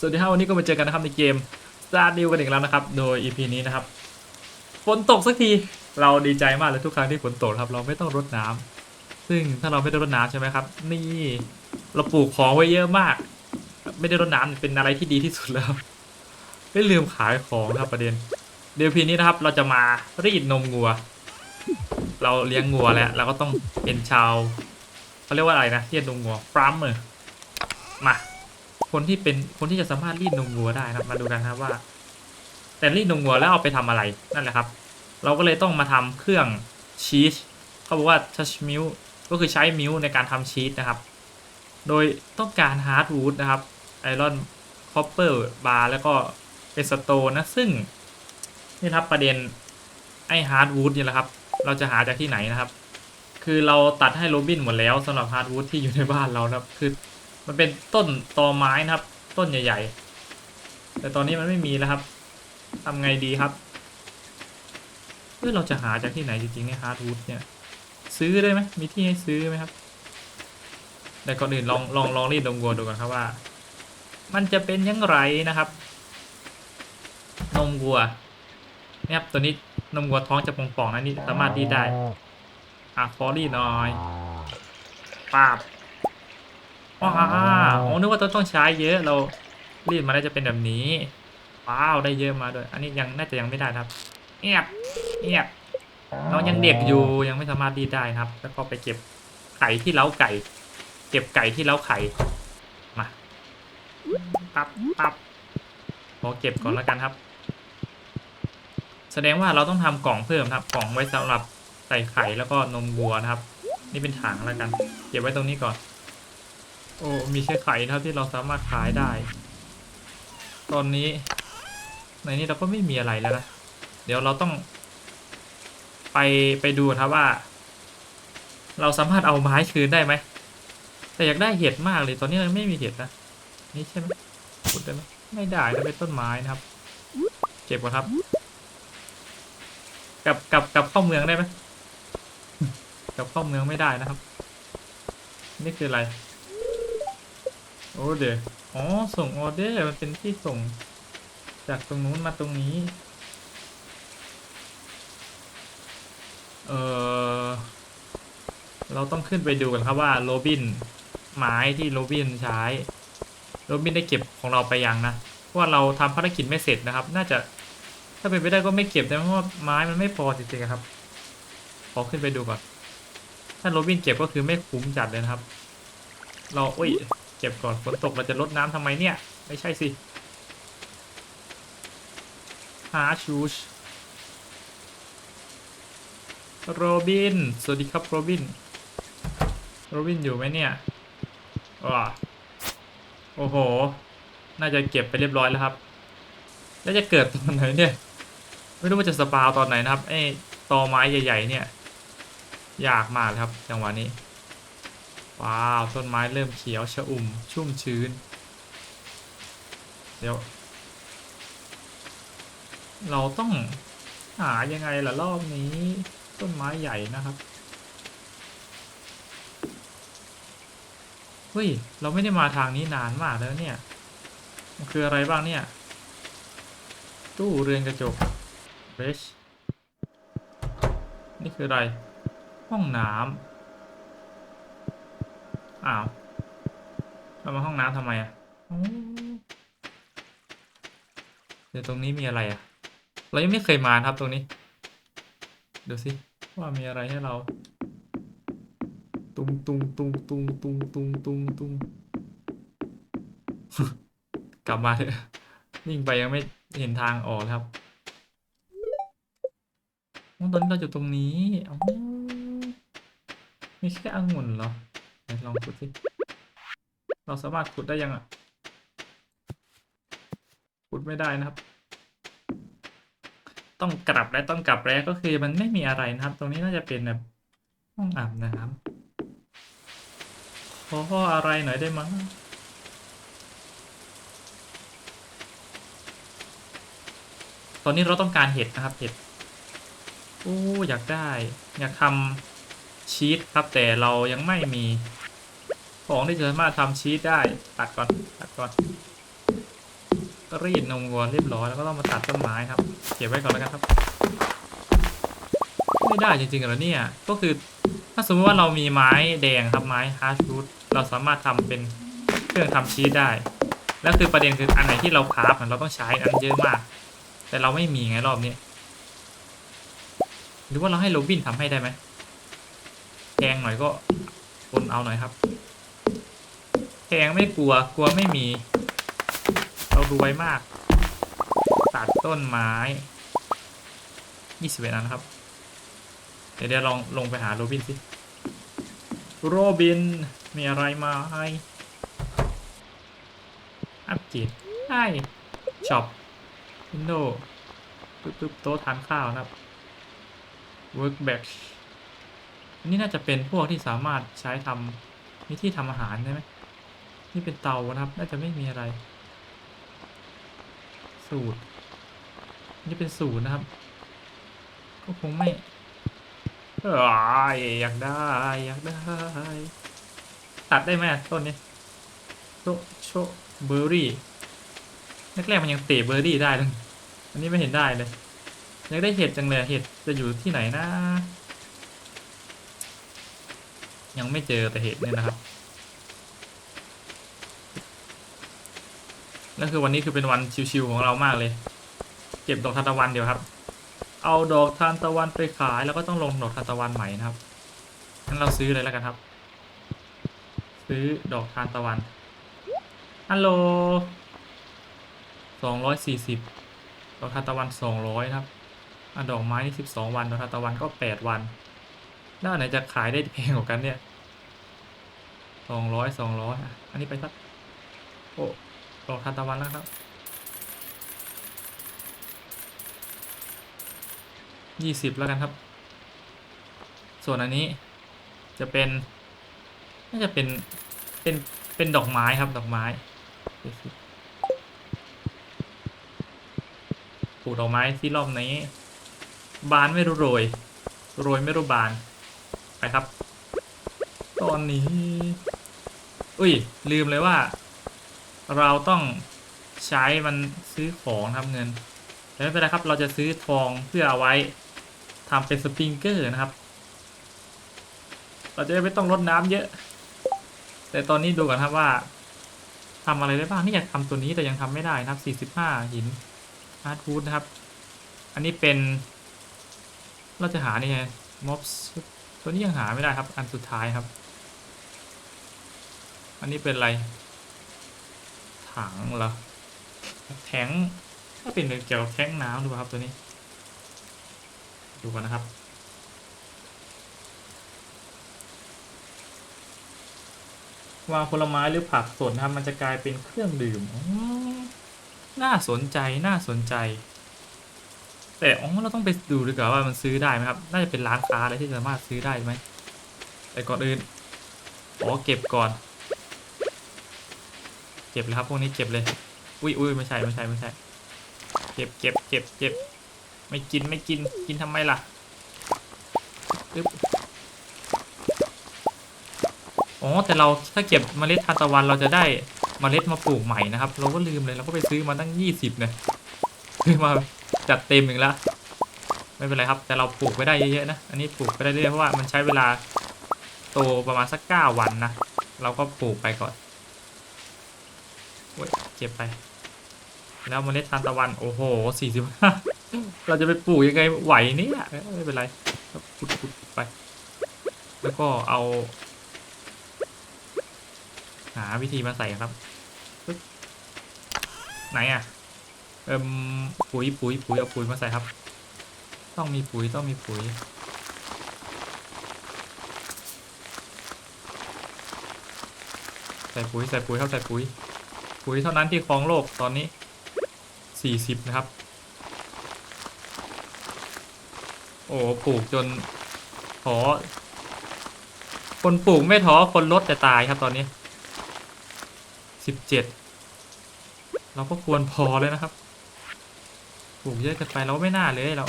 สวัสดีครับวันนี้ก็มาเจอกันนะครับในเกม Star New กันอีกแล้วนะครับ โดย EP นี้นะครับ ฝนตกสักทีเราดีใจมากเลยทุกครั้งที่ฝนตกครับ เราไม่ต้องรดน้ำซึ่งถ้าเราไม่ได้รดน้ำใช่ไหมครับ นี่เราปลูกของไว้เยอะมาก ไม่ได้รดน้ำเป็นอะไรที่ดีที่สุดแล้วไม่ลืมขายของครับประเด็น เดี๋ยวพีนี้นะครับ เราจะมารีดนมงัว เราเลี้ยงงัวแล้วเราก็ต้องเป็นชาวเขาเรียกว่าอะไรนะเที่นมงัวฟาร์มเมอร์มา คนที่เป็นคนที่จะสามารถรีดนมวัวได้นะครับมาดูกันครับว่า แต่รีดนมวัวแล้วเอาไปทำอะไรนั่นแหละครับ เราก็เลยต้องมาทำเครื่องชีสเขาบอกว่าทัชมิลก็คือใช้มิลในการทำชีสนะครับ โดยต้องการฮาร์ดวูดนะครับไอรอนคอปเปอร์บาร์แล้วก็เป็นสโตนนะซึ่งนี่ครับประเด็นไอฮาร์ดวูดนี่แหละครับ เราจะหาจากที่ไหนนะครับ คือเราตัดให้โรบินหมดแล้วสำหรับฮาร์ดวูดที่อยู่ในบ้านเรานะครับคือ มันเป็นต้นตอไม้นะครับ ต้นใหญ่ ๆ แต่ตอนนี้มันไม่มีแล้วครับทำไงดีครับเฮ้ยเราจะหาจากที่ไหนจริงๆเนี่ยฮาร์ดวูดเนี่ย ซื้อได้ไหมมีที่ให้ซื้อไหมครับ แต่ก่อนอื่นลองลองลองรีดนมวัวดูก่อนครับว่า มันจะเป็นยังไงนะครับ นมวัวเนี่ยครับตัวนี้นมวัวท้องจะป่องๆนะนี่สามารถรีดได้อะฟอรี่หน่อยปาบ ว้าวโอ้นึกว่าต้องต้องใช้เยอะเรารีดมาได้จะเป็นแบบนี้ ว้าวได้เยอะมาด้วย อันนี้ยังน่าจะยังไม่ได้นะครับเงียบเงียบน้องยังเด็กอยู่ยังไม่สามารถรีดได้นะครับ แล้วก็ไปเก็บไก่ที่เล้าไก่ เก็บไก่ที่เล้าไข่มาปั๊บปั๊บขอเก็บก่อนแล้วกันครับ แสดงว่าเราต้องทำกล่องเพิ่มครับ กล่องไว้สำหรับใส่ไข่แล้วก็นมวัวนะครับ นี่เป็นถังแล้วกัน เก็บไว้ตรงนี้ก่อน โอ้มีแค่ไข่นะครับที่เราสามารถขายได้ ตอนนี้ ในนี้เราก็ไม่มีอะไรแล้วนะ เดี๋ยวเราต้อง ไปไปดูนะครับว่า เราสามารถเอาไม้คืนได้ไหม แต่อยากได้เห็ดมากเลย ตอนนี้เราไม่มีเห็ดนะ นี่ใช่ไหมขุดได้ไหมไม่ได้นะเป็นต้นไม้นะครับ เก็บก่อนครับ กลับกลับกลับเข้าเมืองได้ไหมกลับเข้าเมืองไม่ได้นะครับ นี่คืออะไร โอเดอร์อ๋อ ส่งออเดอร์มันเป็นที่ส่ง จากตรงนู้นมาตรงนี้ เออเราต้องขึ้นไปดูกันครับว่าโรบินไม้ที่โรบินใช้โรบินได้เก็บของเราไปยังนะเพราะว่าเราทำภารกิจไม่เสร็จนะครับ น่าจะถ้าเป็นไปได้ก็ไม่เก็บนะเพราะว่าไม้มันไม่พอจริงๆครับ ขอขึ้นไปดูก่อน ถ้าโรบินเก็บก็คือไม่คุ้มจัดเลยนะครับ เราอุ้ย เก็บก่อนฝนตกเราจะลดน้ำทำไมเนี่ย ไม่ใช่สิหาชูชโรบิน สวัสดีครับโรบิน โรบินอยู่ไหมเนี่ยว้าโอ้โห น่าจะเก็บไปเรียบร้อยแล้วครับ แล้วจะเกิดตอนไหนเนี่ย ไม่รู้ว่าจะสปาวตอนไหนนะครับไอ้ตอไม้ใหญ่ ๆ เนี่ย ยากมากเลยครับ จังหวะนี้ ว้าว ต้นไม้เริ่มเขียวชะอุ่ม ชุ่มชื้น เดี๋ยว เราต้องหายังไงล่ะรอบนี้ ต้นไม้ใหญ่นะครับ เฮ้ย เราไม่ได้มาทางนี้นานมากแล้วเนี่ย มันคืออะไรบ้างเนี่ย ตู้เรือนกระจกเบชนี่คืออะไร ห้องน้ำ อ้าวเรามาห้องน้ำทำไมอะเดี๋ยวตรงนี้มีอะไรอะ เรายังไม่เคยมาครับตรงนี้เดูสิว่ามีอะไรให้เรา ตุงตุงตุงตุงตุงตุงตุงตุงกลับมาเถอะวิ่งไปยังไม่เห็นทางออกครับตอนนี้เราอยู่ตรงนี้อ๋อมีแค่องุ่นเหรอ ลองขุดสิเราสามารถขุดได้ยังอะ ขุดไม่ได้นะครับ ต้องกลับและต้องกลับแล้วก็คือมันไม่มีอะไรนะครับ ตรงนี้น่าจะเป็นแบบห้องอาบน้ำขออะไรหน่อยได้ไหมยตอนนี้เราต้องการเห็ดนะครับเห็ดโอ้อยากได้ อยากทำ ชีสครับแต่เรายังไม่มี ของที่จะสามารถทำชีสได้ตัดก่อนตัดก่อนก็รีดนมวัวเรียบร้อยแล้วก็ต้องมาตัดต้นไม้ครับเก็บไว้ก่อนแล้วกันครับ ไม่ได้จริงๆเหรอเนี่ยก็คือถ้าสมมติว่าเรามีไม้แดงครับไม้ฮาร์ดรูทเราสามารถทำเป็นเครื่องทำชีสได้ แล้วคือประเด็นคืออันไหนที่เราคราฟเราต้องใช้อันเยอะมาก แต่เราไม่มีไงรอบนี้หรือว่าเราให้โรบินทำให้ได้ไหม แพงหน่อยก็คนเอาหน่อยครับแพงไม่กลัวกลัวไม่มี เรารวยมาก ตัดต้นไม้ยี่สิบเอ็ดอันครับ เดี๋ยวเดี๋ยวลองลงไปหาโรบินสิโรบินมีอะไรมาให้อัปเกรดให้ช็อปวินโดว์ปึ๊บโต๊ะทานข้าวนะครับ workbench นนี้น่าจะเป็นพวกที่สามารถใช้ทำมีที่ทำอาหารได้ไหมนี่เป็นเตานะครับ น่าจะไม่มีอะไร สูตร นี่เป็นสูตรนะครับ ก็คงไม่เอยอยากได้ อยากได้ ตัดได้ไหมต้นนี้โชโชเบอร์รี่แรกๆมันยังเตะเบอร์รี่ได้เลยอันนี้ไม่เห็นได้เลย อยากได้เห็ดจังเลย เห็ดจะอยู่ที่ไหนนะ ยังไม่เจอแต่เห็ดเนี่ยนะครับนั่นคือวันนี้คือเป็นวันชิวๆของเรามากเลย เก็บดอกทานตะวันเดียวครับ เอาดอกทานตะวันไปขายแล้วก็ต้องลงดอกทานตะวันใหม่นะครับงั้นเราซื้อเลยแล้วกันครับ ซื้อดอกทานตะวันฮัลโหลสองร้อยสี่สิบดอกทานตะวันสองร้อยครับอดอกไม้นี่สิบสองวันดอกทานตะวันก็แปดวัน แล้วไหนจะขายได้แพงกว่ากันเนี่ย สองร้อยสองร้อยอันนี้ไปสักโอ้ดอกทานตะวันแล้วครับยี่สิบแล้วกันครับ ส่วนอันนี้จะเป็นน่าจะเป็นเป็นเป็นดอกไม้ครับดอกไม้ปลูกดอกไม้ที่รอบนี้ บานไม่รู้โรย โรยไม่รู้บาน ไปครับ ตอนนี้ อุ้ย ลืมเลยว่า เราต้องใช้มันซื้อของทำเงิน แต่ไม่เป็นไรครับ เราจะซื้อทองเพื่อเอาไว้ทำเป็นสปริงเกอร์นะครับ เราจะไม่ต้องรดน้ำเยอะ แต่ตอนนี้ดูก่อนครับว่าทำอะไรได้บ้าง นี่อยากทำตัวนี้แต่ยังทำไม่ได้นะครับ45 หินฮาร์ดวูดนะครับ อันนี้เป็น เราจะหานี่ไงม็อบตัวนี้ยังหาไม่ได้ครับ อันสุดท้ายครับ อันนี้เป็นอะไร ถังเหรอ แทงถ้าเป็นเกี่ยวกับแทงน้ำดูครับตัวนี้ ดูก่อนนะครับ วางผลไม้หรือผักสดนะครับ มันจะกลายเป็นเครื่องดื่มน่าสนใจน่าสนใจ แต่อ๋อเราต้องไปดูดีกว่าว่ามันซื้อได้ไหมครับ น่าจะเป็นร้านค้าอะไรที่สามารถซื้อได้ไหมแต่ก่อนอื่นขอเก็บก่อน เก็บเลยครับพวกนี้เก็บเลย อุ้ยอุ้ยไม่ใช่ไม่ใช่ไม่ใช่เก็บเก็บเก็บเก็บไม่กินไม่กินกินทำไมล่ะปึ๊บอ๋อแต่เราถ้าเก็บเมล็ดทานตะวันเราจะได้เมล็ดมาปลูกใหม่นะครับ เราก็ลืมเลยเราก็ไปซื้อมาตั้งยี่สิบเนี่ยซื้อมาจัดเต็มอีกแล้วไม่เป็นไรครับ แต่เราปลูกไปได้เยอะๆนะอันนี้ปลูกไปได้เรื่อยเพราะว่ามันใช้เวลาโตประมาณสักเก้าวันนะเราก็ปลูกไปก่อน อ้ยเก็บไป แล้วเมล็ดทานตะวันโอ้โหสี่สิบห้าเราจะไปปลูกยังไงไหวเนี่ยไม่เป็นไรขุดขุดไป แล้วก็เอา หาวิธีมาใส่ครับปึ๊บไหนอะ เอิมปุ๋ยปุ๋ยปุ๋ยเอาปุ๋ยมาใส่ครับ ต้องมีปุ๋ยต้องมีปุ๋ยใส่ปุ๋ยใส่ปุ๋ยครับใส่ปุ๋ย ปุ๋ยเท่านั้นที่ครองโลกตอนนี้สี่สิบนะครับ โอ้ปลูกจนท้อคนปลูกไม่ท้อคนลดแต่ตายครับตอนนี้สิบเราก็ควรพอเลยนะครับ ปลูกเยอะเกินไปเราไม่น่าเลยเรา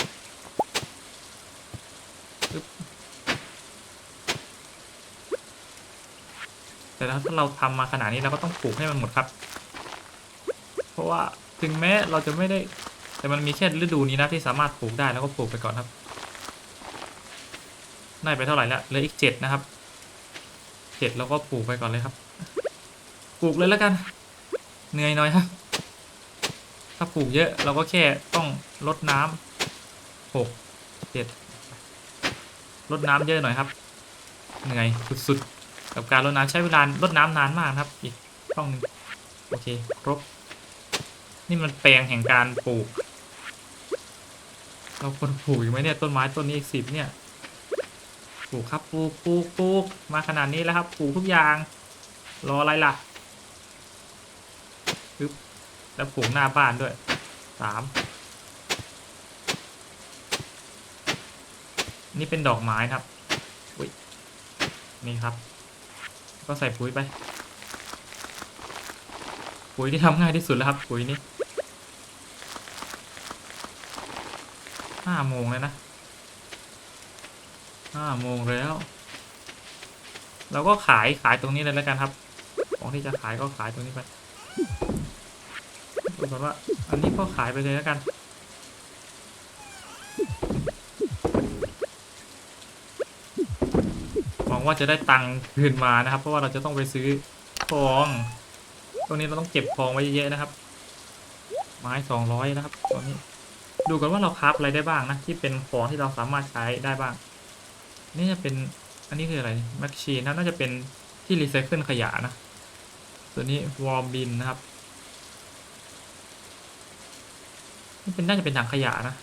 แต่ถ้าเราทำมาขนาดนี้เราก็ต้องปลูกให้มันหมดครับ ว่าถึงแม้เราจะไม่ได้ แต่มันมีแค่ฤดูนี้นะที่สามารถปลูกได้แล้วก็ปลูกไปก่อนครับได้ไปเท่าไหร่ละเหลืออีกเจ็ดนะครับเจ็ดเราก็ปลูกไปก่อนเลยครับ ปลูกเลยแล้วกัน เหนื่อยหน่อยครับ ถ้าปลูกเยอะเราก็แค่ต้องลดน้ำหกเจ็ดลดน้ำเยอะหน่อยครับ เหนื่อยสุดๆกับการรดน้ำใช้เวลารดน้ำนานมากครับ อีกช่องหนึ่งโอเค ครบ นี่มันแปลงแห่งการปลูก เราควรปลูกอยู่ไหมเนี่ยต้นไม้ต้นนี้อีกสิบเนี่ย ปลูกครับปลูกปลูกปลูกมาขนาดนี้แล้วครับปลูกทุกอย่าง รออะไรล่ะปึ๊บแล้วปลูกหน้าบ้านด้วยสามนี่เป็นดอกไม้ครับอุ้ยนี่ครับ ก็ใส่ปุ๋ยไป ปุ๋ยที่ทำง่ายที่สุดแล้วครับ ปุ๋ยนี้ ห้าโมงเลยนะห้าโมงแล้ว เราก็ขายขายตรงนี้เลยแล้วกันครับ ของที่จะขายก็ขายตรงนี้ไปดูก่อนว่า อันนี้ก็ขายไปเลยแล้วกัน หวังว่าจะได้ตังค์คืนมานะครับ เพราะว่าเราจะต้องไปซื้อของ ตรงนี้เราต้องเก็บของไว้เยอะๆนะครับ ไม้สองร้อยนะครับ ตอนนี้ ดูกันว่าเราคราฟอะไรได้บ้างนะ ที่เป็นของที่เราสามารถใช้ได้บ้าง นี่จะเป็นอันนี้คืออะไรแมชชีนนะน่าจะเป็นที่รีไซเคิลขยะนะ ตัวนี้วอลบินนะครับนี่เป็นน่าจะเป็นถังขยะนะ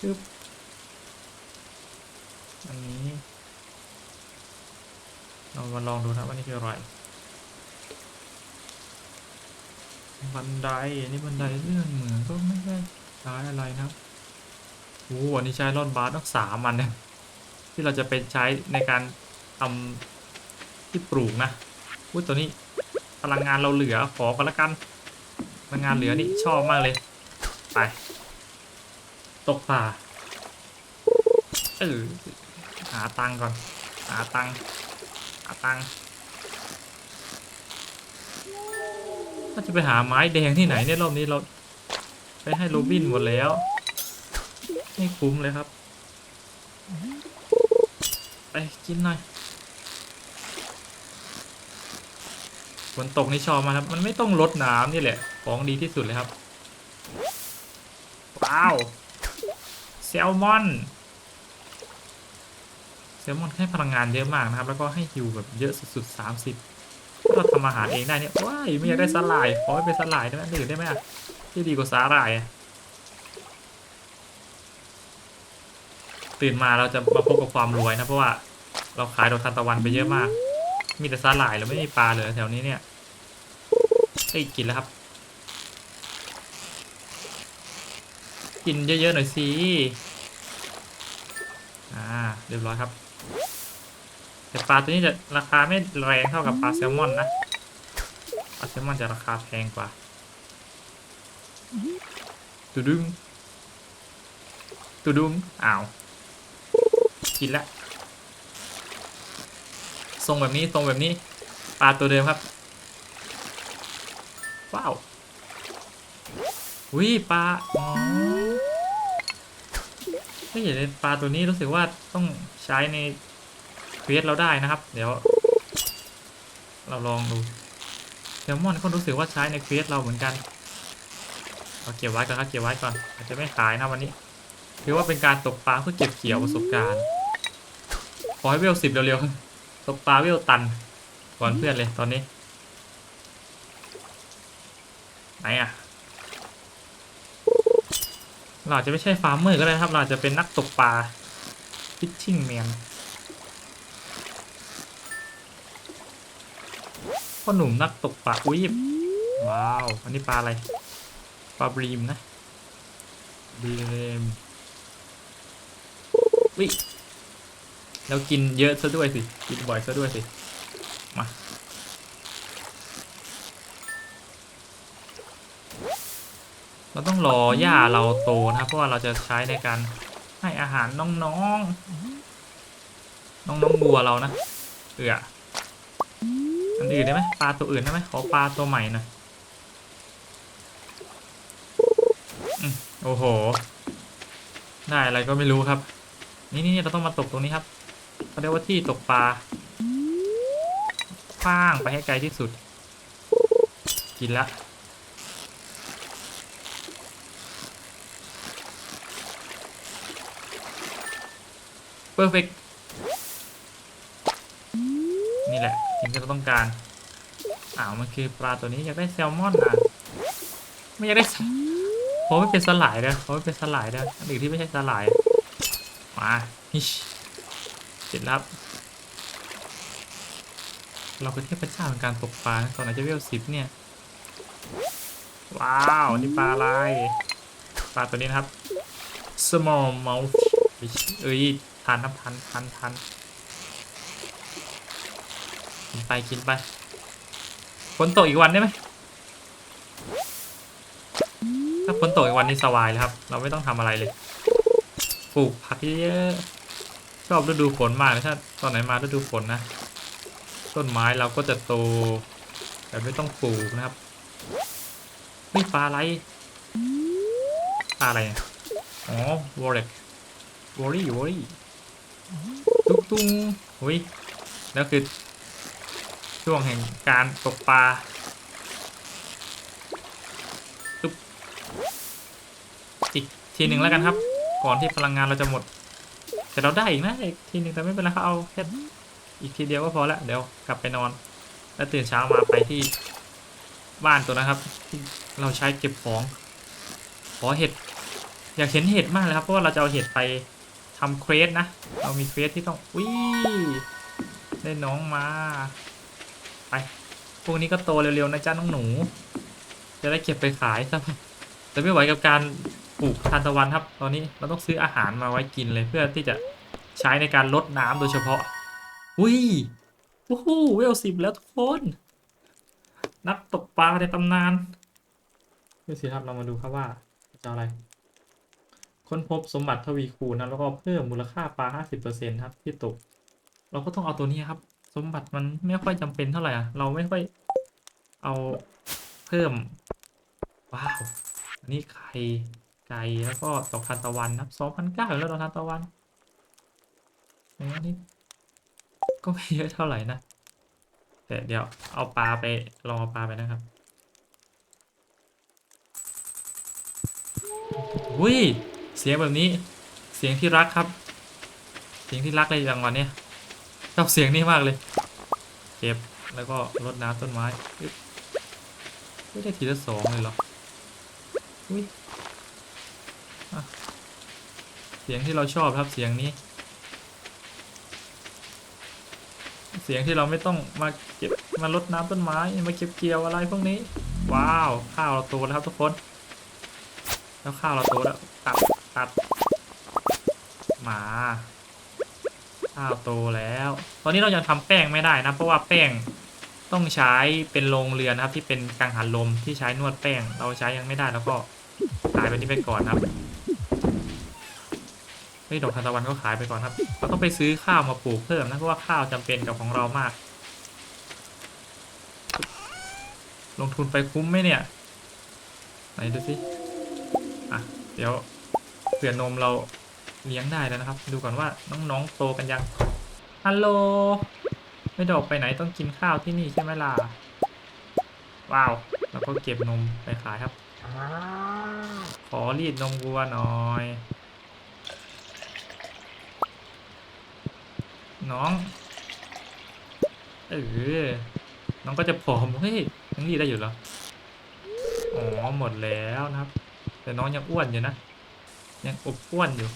ปึ๊บอันนี้เรามาลองดูนะครับว่านี่คืออะไรบันไดอันนี้บันไดเรื่องเหมือนก็ไม่ได้ ใช้อะไรนะครับโอ้โหอันนี้ใช้ร่อนบาสต้องสามอันเนี่ยที่เราจะไปใช้ในการทำที่ปลูกนะพูดตัวนี้พลังงานเราเหลือขอกันละกันพลังงานเหลือนี่ชอบมากเลยไปตกป่าเออหาตังก่อน หาตังหาตังค์ก็จะไปหาไม้แดงที่ไหนเนี่ยรอบนี้เรา ไปให้โรบินหมดแล้ว ไม่คุ้มเลยครับ ไปกินหน่อยฝนตกนี่ชอบมาครับ มันไม่ต้องลดน้ำนี่แหละ ของดีที่สุดเลยครับ ว้าว แซลมอน แซลมอนให้พลังงานเยอะมากนะครับ แล้วก็ให้ฮิวแบบเยอะสุดๆสามสิบถ้าเราทำอาหารเองได้เนี่ยว้ายไม่อยากได้สลายขอให้เป็นสลายได้ไหมอื่นได้ไหมอะ ที่ดีกว่าสาหร่ายตื่นมาเราจะมาพบกับความรวยนะ เพราะว่าเราขายดอกทานตะวันไปเยอะมาก มีแต่สาหร่ายเราไม่มีปลาเลือแถวนี้เนี่ยเอ้ยกินแล้วครับ กินเยอะๆหน่อยสิอ่าเรียบร้อยครับ แต่ปลาตัวนี้จะราคาไม่แรงเท่ากับปลาแซลมอนนะปลาแซลมอนจะราคาแพงกว่า ตุดึงตุดุงอ้าว กินละทรงแบบนี้ทรงแบบนี้ปลาตัวเดิมครับ ว้าววิปลาอ๋อไม่เห็นปลาตัวนี้รู้สึกว่าต้องใช้ในเควสเราได้นะครับ เดี๋ยว เราลองดูแซลมอนก็รู้สึกว่าใช้ในเควสเราเหมือนกัน เอาเก็บไว้ก่อนครับเก็บไว้ก่อนอาจจะไม่ขายนะวันนี้ ถือว่าเป็นการตกปลาเพื่อเก็บเกี่ยวประสบการณ์ ขอให้เวลสิบเร็วๆ ตกปลาเวลตัน ก่อนเพื่อนเลยตอนนี้ ไหนอะเราจะไม่ใช่ฟาร์มเมอร์ก็ได้ครับ เราจะเป็นนักตกปลา fishing man พ่อหนุ่มนักตกปลาอุ้ยว้าว อันนี้ปลาอะไร ปลาบรีมนะบรีมวิเรากินเยอะซะด้วยสิ กินบ่อยซะด้วยสิ มา เราต้องรอหญ้าเราโตนะเพราะว่าเราจะใช้ในการให้อาหารน้องๆ น้องๆบัวเรานะ เอืออันอื่นได้ไหมปลาตัวอื่นได้ไหมขอปลาตัวใหม่หน่อย โอ้โห ได้อะไรก็ไม่รู้ครับ นี่นี่เราต้องมาตกตรงนี้ครับเขาเรียกว่าที่ตกปลาคว้างไปให้ไกลที่สุด กินละเพอร์เฟกนี่แหละสิ่งที่เราต้องการอ้าวมันคือปลาตัวนี้อยากได้แซลมอนอะ ไม่อยากได้ เพราะไม่เป็นสลายนะเพราะไม่เป็นสลายนะอันอื่นที่ไม่ใช่สลาย มาฮิชเสร็จแล้วครับเราคือเทพเจ้าในการตกปลาตอนไหนจะเวลสิบเนี่ย ว้าว นี่ปลาอะไร ปลาตัวนี้นะครับ small mouth เอ้ยทานครับทานทานทานกินไปกินไปฝนตกอีกวันได้ไหมถ้าฝ นตกอีกวันนี้สบายเลยครับ เราไม่ต้องทำอะไรเลย ปลูกผักเยอะๆชอบฤดูฝนมากเลยถ้าตอนไหนมาฤดูฝนนะ ต้นไม้เราก็จะโตแต่ไม่ต้องปลูกนะครับไม่ปลาอะไรปลาอะไรอ๋อวอลเล็กวอรี่วอรี่ตุ้งตุ้งหุยแล้วคือช่วงแห่งการตกปลา ทีหนึ่งแล้วกันครับ ก่อนที่พลังงานเราจะหมด แต่เราได้อีกนะอีกทีหนึ่งแต่ไม่เป็นไรครับเอาแค่อีกทีเดียวก็พอละเดี๋ยวกลับไปนอน แล้วตื่นเช้ามาไปที่บ้านตัวนะครับ ที่เราใช้เก็บของ ขอเห็ด อยากเห็นเห็ดมากเลยครับเพราะว่าเราจะเอาเห็ดไปทำเควสนะเรามีเควสที่ต้องวิได้น้องมาไปพวกนี้ก็โตเร็วๆนะจ๊ะน้องหนู จะได้เก็บไปขายซะแต่ไม่ไหวกับการ ปลูกทานตะวันครับ ตอนนี้เราต้องซื้ออาหารมาไว้กินเลยเพื่อที่จะใช้ในการลดน้ำโดยเฉพาะ อุ้ยโอ้โหเวลสิบแล้วทุกคน นักตกปลาในตำนานดูสิครับเรามาดูครับว่าจะเอาอะไร ค้นพบสมบัติทวีคูณนะแล้วก็เพิ่มมูลค่าปลา 50%ครับที่ตก เราก็ต้องเอาตัวนี้ครับ สมบัติมันไม่ค่อยจำเป็นเท่าไหร่อะเราไม่ค่อยเอาเพิ่ม ว้าว อันนี้ไข่ ไก่แล้วก็ตกทานตะวันครับ2,900แล้วดอกทานตะวันอันนี้ก็ไม่เยอะเท่าไหร่นะแต่เดี๋ยวเอาปลาไปลองเอาปลาไปนะครับอุ้ยเสียงแบบนี้ เสียงที่รักครับ เสียงที่รักเลยจังวันเนี้ยชอบเสียงนี้มากเลย เก็บแล้วก็รดน้ำต้นไม้ไม่ได้ทีละสองเลยเหรออุ้ย เสียงที่เราชอบครับเสียงนี้ เสียงที่เราไม่ต้องมาเก็บมารดน้ำต้นไม้มาเก็บเกี่ยวอะไรพวกนี้ ว้าว ข้าวเราโตแล้วครับทุกคน แล้วข้าวเราโตแล้วตัดตัดหมาข้าวโตแล้ว ตอนนี้เรายังทำแป้งไม่ได้นะ เพราะว่าแป้งต้องใช้เป็นโรงเรือนนะครับ ที่เป็นกังหันลมที่ใช้นวดแป้ง เราใช้ยังไม่ได้แล้วก็ขายไปนี้ไปก่อนครับ ฮ้ยดอกทานตะวันก็ขายไปก่อนครับเราต้องไปซื้อข้าวมาปลูกเพิ่มนะเพราะว่าข้าวจำเป็นกับของเรามาก ลงทุนไปคุ้มไหมเนี่ย ไหนดูสิอะเดี๋ยวเผื่อนมเราเลี้ยงได้แล้วนะครับ ดูก่อนว่าน้องๆโตกันยังฮัลโหลไม่ดอกไปไหนต้องกินข้าวที่นี่ใช่ไหมล่ะว้าวแล้วก็เก็บนมไปขายครับ ขอรีดนมวัวหน่อย น้อง เออ น้องก็จะผอม เฮ้ยยังรีได้อยู่เหรอ อ๋อ หมดแล้วนะครับ แต่น้องยังอ้วนอยู่นะ ยังอบอ้วนอยู่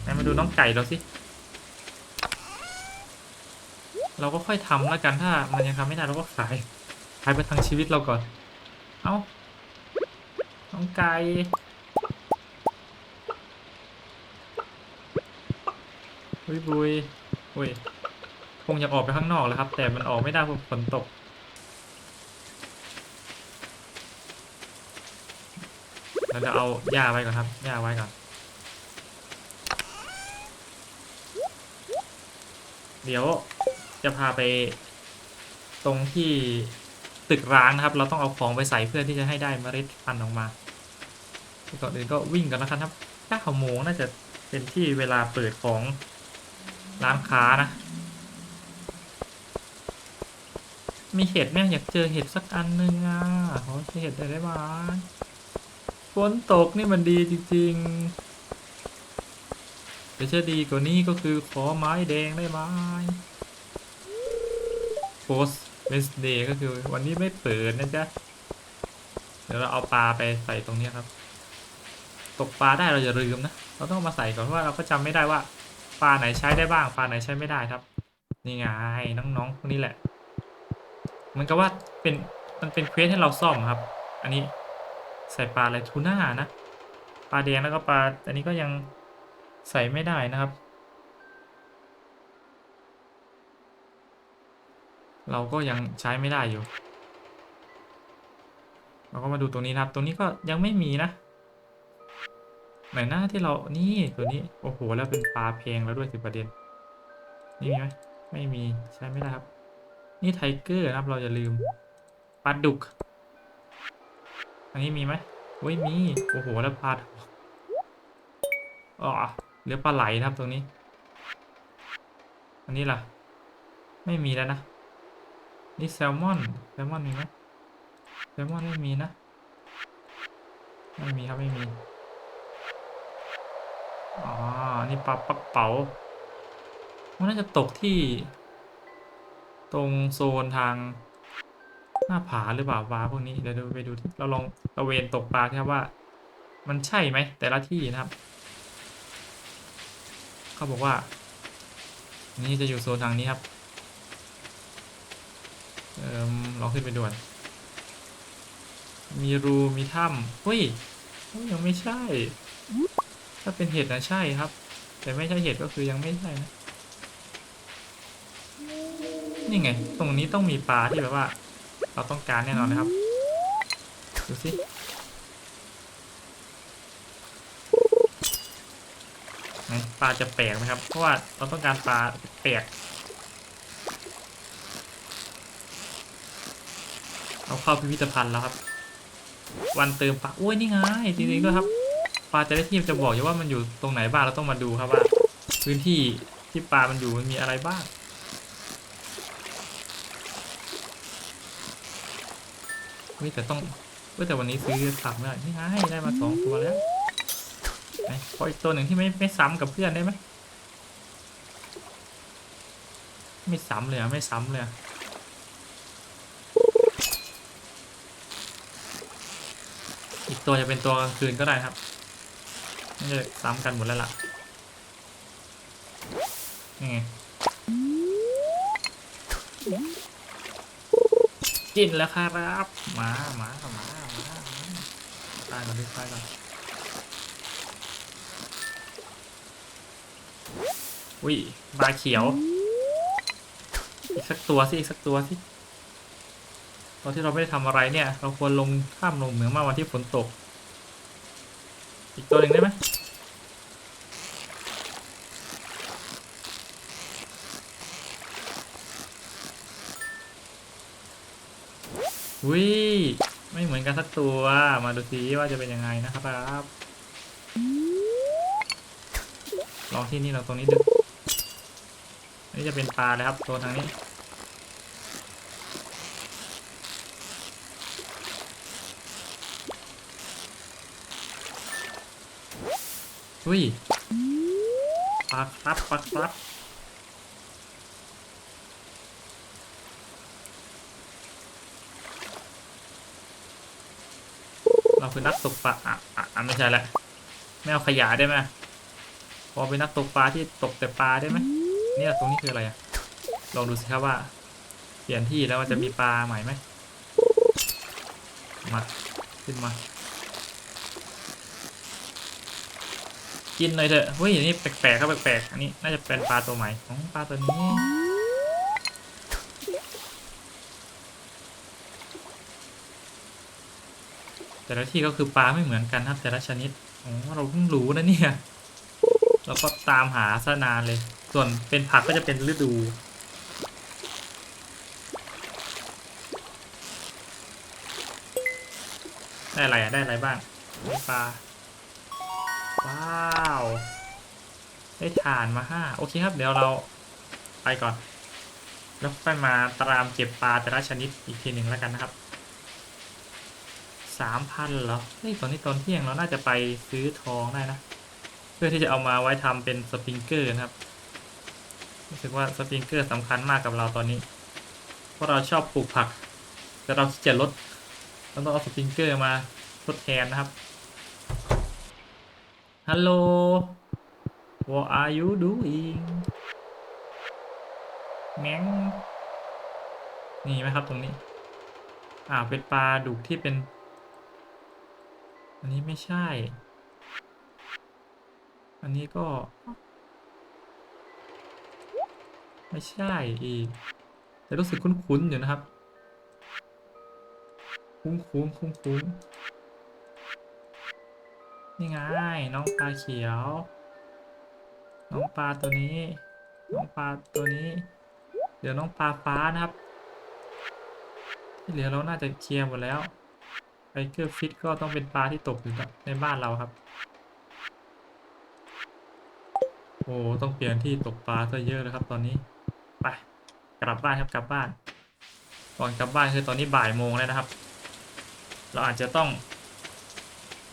ไหนมาดูน้องไก่เราสิ เราก็ค่อยทำแล้วกันถ้ามันยังทำไม่ได้เราก็ขาย ขายไปทางชีวิตเราก่อน เอาน้องไก่ บุยบุยอุ้ยคงอยากออกไปข้างนอกแล้วครับ แต่มันออกไม่ได้เพราะฝนตก เราจะเอาหญ้าไว้ก่อนครับหญ้าไว้ก่อน เดี๋ยวจะพาไปตรงที่ตึกร้างนะครับ เราต้องเอาของไปใส่เพื่อที่จะให้ได้เมล็ดพันธุ์ออกมาก่อนอื่นก็วิ่งกันแล้วครับเก้าโมงน่าจะเป็นที่เวลาเปิดของ ร้านค้านะ มีเห็ดไหมอยากเจอเห็ดสักอันหนึ่งอะขอเจอเห็ดได้ไหมฝนตกนี่มันดีจริงๆแต่จะดีกว่านี้ก็คือขอไม้แดงได้ไหม post Wednesday ก็คือวันนี้ไม่เปิดนะจ๊ะ เดี๋ยวเราเอาปลาไปใส่ตรงนี้ครับ ตกปลาได้เราอย่าลืมนะ เราต้องมาใส่ก่อนว่าเราก็จำไม่ได้ว่า ปลาไหนใช้ได้บ้างปลาไหนใช้ไม่ได้ครับ นี่ไงน้องๆพวกนี้แหละ เหมือนกับว่าเป็นมันเป็นเควสให้เราซ่อมครับ อันนี้ใส่ปลาอะไรทูน่านะปลาแดงแล้วก็ปลาอันนี้ก็ยังใส่ไม่ได้นะครับ เราก็ยังใช้ไม่ได้อยู่ เราก็มาดูตรงนี้นะครับ ตรงนี้ก็ยังไม่มีนะ ไหนหน้าที่เรานี่ตัวนี้โอ้โหแล้วเป็นปลาเพลงแล้วด้วยสิประเด็น นี่มีไหมไม่มีใช้ไม่ได้ครับ นี่ไทเกอร์นะครับเราอย่าลืมปลาดุก อันนี้มีไหมโอ้ยมีโอ้โหแล้วปลาอ๋อเหลือปลาไหลนะครับตรงนี้ อันนี้ล่ะ ไม่มีแล้วนะนี่แซลมอนแซลมอนมีไหมแซลมอนไม่มีนะ ไม่มีครับไม่มี อ๋อ นี่ปลาปักเป๋า มันน่าจะตกที่ ตรงโซนทาง หน้าผาหรือเปล่าปลาพวกนี้ เดี๋ยวไปดู เราลองตระเวนตกปลาที่ครับว่า มันใช่ไหม แต่ละที่นะครับ เขาบอกว่า นี่จะอยู่โซนทางนี้ครับ เอ่อลองขึ้นไปด่วน มีรู มีถ้ำเฮ้ยยังไม่ใช่ ถ้าเป็นเห็ดนะใช่ครับ แต่ไม่ใช่เห็ดก็คือยังไม่ใช่นะนี่ไง ตรงนี้ต้องมีปลาที่แบบว่า เราต้องการแน่นอนนะครับ ดูสิปลาจะแปลกไหมครับ เพราะว่าเราต้องการปลาแปลกเอาเข้าพิพิธภัณฑ์แล้วครับ วันเติมปลาโอ้ยนี่ไงจริงๆด้วยครับ ลาจะได้ที่จะบอกอยู่ว่ามันอยู่ตรงไหนบ้างเราต้องมาดูครับว่า พื้นที่ที่ปลามันอยู่มันมีอะไรบ้างเฮ้ยแต่ต้องเฮ้ยแต่วันนี้ซื้อผักไม่ได้นี่ไงได้มาสองตัวแล้วไหนขออีกตัวหนึ่งที่ไม่ไม่ซ้ำกับเพื่อนได้ไหมไม่ซ้ำเลยอะไม่ซ้ำเลยอะอีกตัวจะเป็นตัวกลางคืนก็ได้ครับ น่าจะซ้ำกันหมดแล้วล่ะนี่ไงกินแล้วครับมามามามามาตายก่อนดิตายก่อนอุ้ยบาเขียว อีกสักตัวสิ อีกสักตัวสิตอนที่เราไม่ได้ทำอะไรเนี่ย เราควรลงข้ามลงเหมืองมากวันที่ฝนตก อีกตัวหนึ่งได้ไหมวิไม่เหมือนกันสักตัว มาดูสิว่าจะเป็นยังไงนะครับ ลองที่นี่เราตรงนี้ดูอันนี้จะเป็นปลาเลยครับ ตัวทางนี้ อุ้ยปลาครับปลาครับเราคือนักตกปลาอะอะอะไม่ใช่แหละไม่เอาขยะได้ไหมพอเป็นนักตกปลาที่ตกแต่ปลาได้ไหมเนี่ยตรงนี้คืออะไรอะลองดูสิครับว่า เปลี่ยนที่แล้วมันจะมีปลาใหม่ไหมมาขึ้นมา กินเลยเถอะเฮ้ยอันนี่แปลกๆครับแปลกๆอันนี้น่าจะเป็นปลาตัวใหม่ของปลาตัวนี้ แต่ละที่ก็คือปลาไม่เหมือนกันครับแต่ละชนิดอ๋อเราเพิ่งรู้นะเนี่ยเราก็ตามหาซะนานเลย ส่วนเป็นผักก็จะเป็นฤดูได้อะไรอะได้อะไรบ้างปลา ว้าว ได้ฐานมาห้าโอเคครับ เดี๋ยวเราไปก่อน แล้วค่อยมาตามเก็บปลาแต่ละชนิดอีกทีหนึ่งแล้วกันนะครับสามพันเหรอเฮ้ยตอนนี้ตอนเที่ยงเราน่าจะไปซื้อทองได้นะ เพื่อที่จะเอามาไว้ทำเป็นสปริงเกอร์นะครับ รู้สึกว่าสปริงเกอร์สำคัญมากกับเราตอนนี้ เพราะเราชอบปลูกผัก แต่เราขี้เกียจลดเราต้องเอาสปริงเกอร์มาทดแทนนะครับ ฮัลโหล What are you doing แงงนี่ไหมครับตรงนี้ อ่า เป็นปลาดุกที่เป็น อันนี้ไม่ใช่ อันนี้ก็ ไม่ใช่อีก แต่รู้สึกคุ้นๆอยู่นะครับ คุ้นๆคุ้นๆ นี่ไงน้องปลาเขียว น้องปลาตัวนี้ น้องปลาตัวนี้ เดี๋ยวน้องปลาฟ้านะครับ ที่เหลือเราน่าจะเคลียร์หมดแล้วไบเกอร์ฟิตก็ต้องเป็นปลาที่ตกอยู่ในบ้านเราครับ โอ้ต้องเปลี่ยนที่ตกปลาซะเยอะเลยครับ ตอนนี้ไปกลับบ้านครับกลับบ้านก่อนกลับบ้านคือตอนนี้บ่ายโมงแล้วนะครับ เราอาจจะต้อง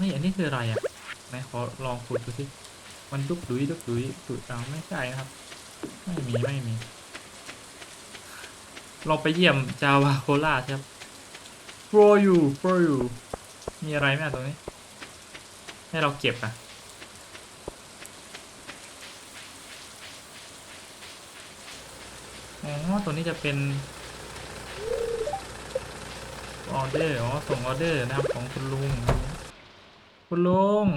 นี่อันนี้คืออะไรอะ ไหนขอลองขุดดูสิมันดุกดุยดุกดุยดุยเอาไม่ใช่นะครับ ไม่มีไม่มี เราไปเยี่ยมจาวาโคลาใช่ไหม for you for you มีอะไรไหมตรงนี้ ให้เราเก็บอะอ๋อตัวนี้จะเป็นออเดอร์ อ๋อ ส่งออเดอร์นะครับของคุณลุง คุณลุง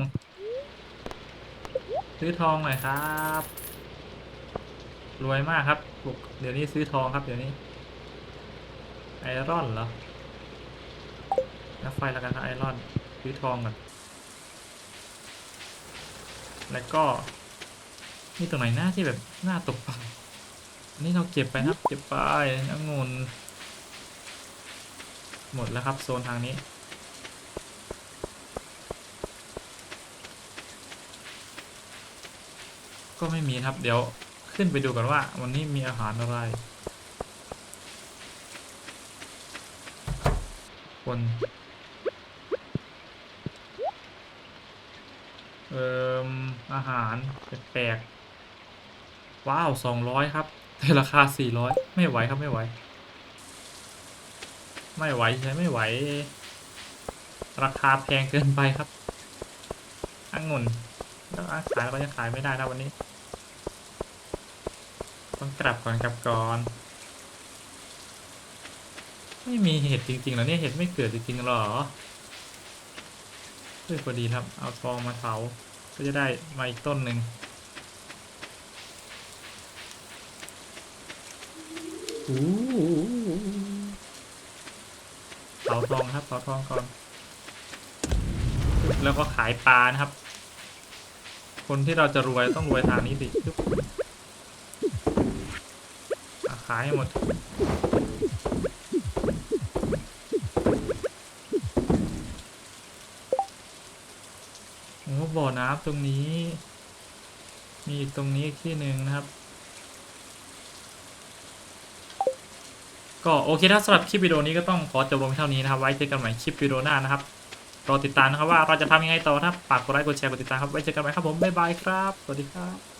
ซื้อทองหน่อยครับ รวยมากครับเดี๋ยวนี้ซื้อทองครับเดี๋ยวนี้ ไอรอนเหรอนับไฟแล้วกันครับไอรอนซื้อทองก่อนแล้วก็นี่ตรงไหนหน้าที่แบบหน้าตกปลาอันนี้เราเก็บไปครับ เก็บไปองุ่นหมดแล้วครับโซนทางนี้ ก็ไม่มีครับ เดี๋ยวขึ้นไปดูกันว่า วันนี้มีอาหารอะไร คนเอ่มอาหารแปลกๆว้าวสองร้อยครับ แต่ราคาสี่ร้อยไม่ไหวครับไม่ไหว ไม่ไหวใช่ไม่ไหว ราคาแพงเกินไปครับองุ่น แล้วอาขายก็ยังขายไม่ได้นะวันนี้ ต้องกลับก่อนกลับก่อน ไม่มีเห็ดจริงๆหรอเนี่ยเห็ดไม่เกิดจริงๆหรอเฮ้ยพอดีครับ เอาทองมาเผาก็จะได้มาอีกต้นหนึ่งเผาทองครับเผาทองก่อน แล้วก็ขายปลานะครับ คนที่เราจะรวยต้องรวยทางนี้สิขายให้หมด โอ้บ่อน้ำตรงนี้ มีอีกตรงนี้ที่หนึ่งนะครับ ก็โอเคนะสำหรับคลิปวิดีโอนี้ก็ต้องขอจบลงเท่านี้นะครับ ไว้เจอกันใหม่คลิปวิดีโอหน้านะครับ รอติดตามนะครับว่าเราจะทำยังไงต่อนะครับฝากกดไลค์กดแชร์กดติดตามครับไว้เจอกันใหม่ครับผมบ๊ายบายครับสวัสดีครับ